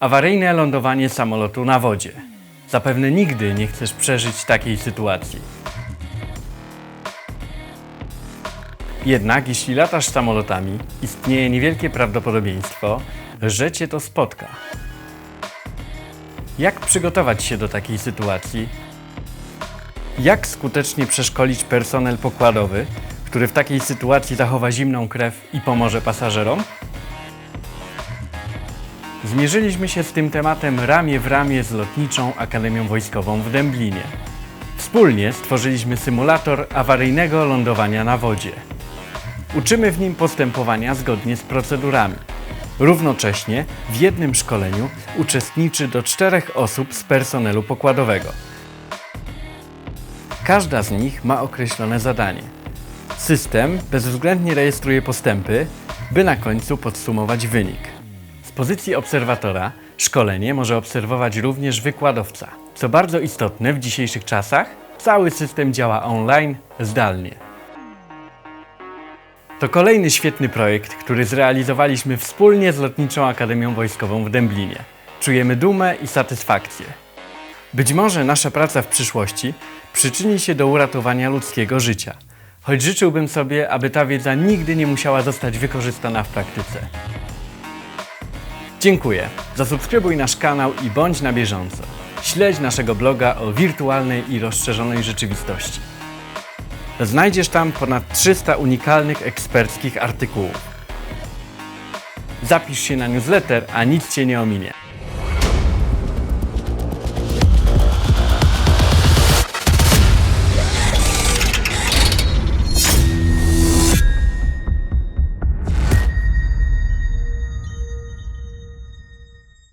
Awaryjne lądowanie samolotu na wodzie. Zapewne nigdy nie chcesz przeżyć takiej sytuacji. Jednak jeśli latasz samolotami, istnieje niewielkie prawdopodobieństwo, że cię to spotka. Jak przygotować się do takiej sytuacji? Jak skutecznie przeszkolić personel pokładowy, który w takiej sytuacji zachowa zimną krew i pomoże pasażerom? Zmierzyliśmy się z tym tematem ramię w ramię z Lotniczą Akademią Wojskową w Dęblinie. Wspólnie stworzyliśmy symulator awaryjnego lądowania na wodzie. Uczymy w nim postępowania zgodnie z procedurami. Równocześnie w jednym szkoleniu uczestniczy do czterech osób z personelu pokładowego. Każda z nich ma określone zadanie. System bezwzględnie rejestruje postępy, by na końcu podsumować wynik. Pozycji obserwatora szkolenie może obserwować również wykładowca. Co bardzo istotne w dzisiejszych czasach, cały system działa online, zdalnie. To kolejny świetny projekt, który zrealizowaliśmy wspólnie z Lotniczą Akademią Wojskową w Dęblinie. Czujemy dumę i satysfakcję. Być może nasza praca w przyszłości przyczyni się do uratowania ludzkiego życia, choć życzyłbym sobie, aby ta wiedza nigdy nie musiała zostać wykorzystana w praktyce. Dziękuję. Zasubskrybuj nasz kanał i bądź na bieżąco. Śledź naszego bloga o wirtualnej i rozszerzonej rzeczywistości. Znajdziesz tam ponad 300 unikalnych eksperckich artykułów. Zapisz się na newsletter, a nic Cię nie ominie.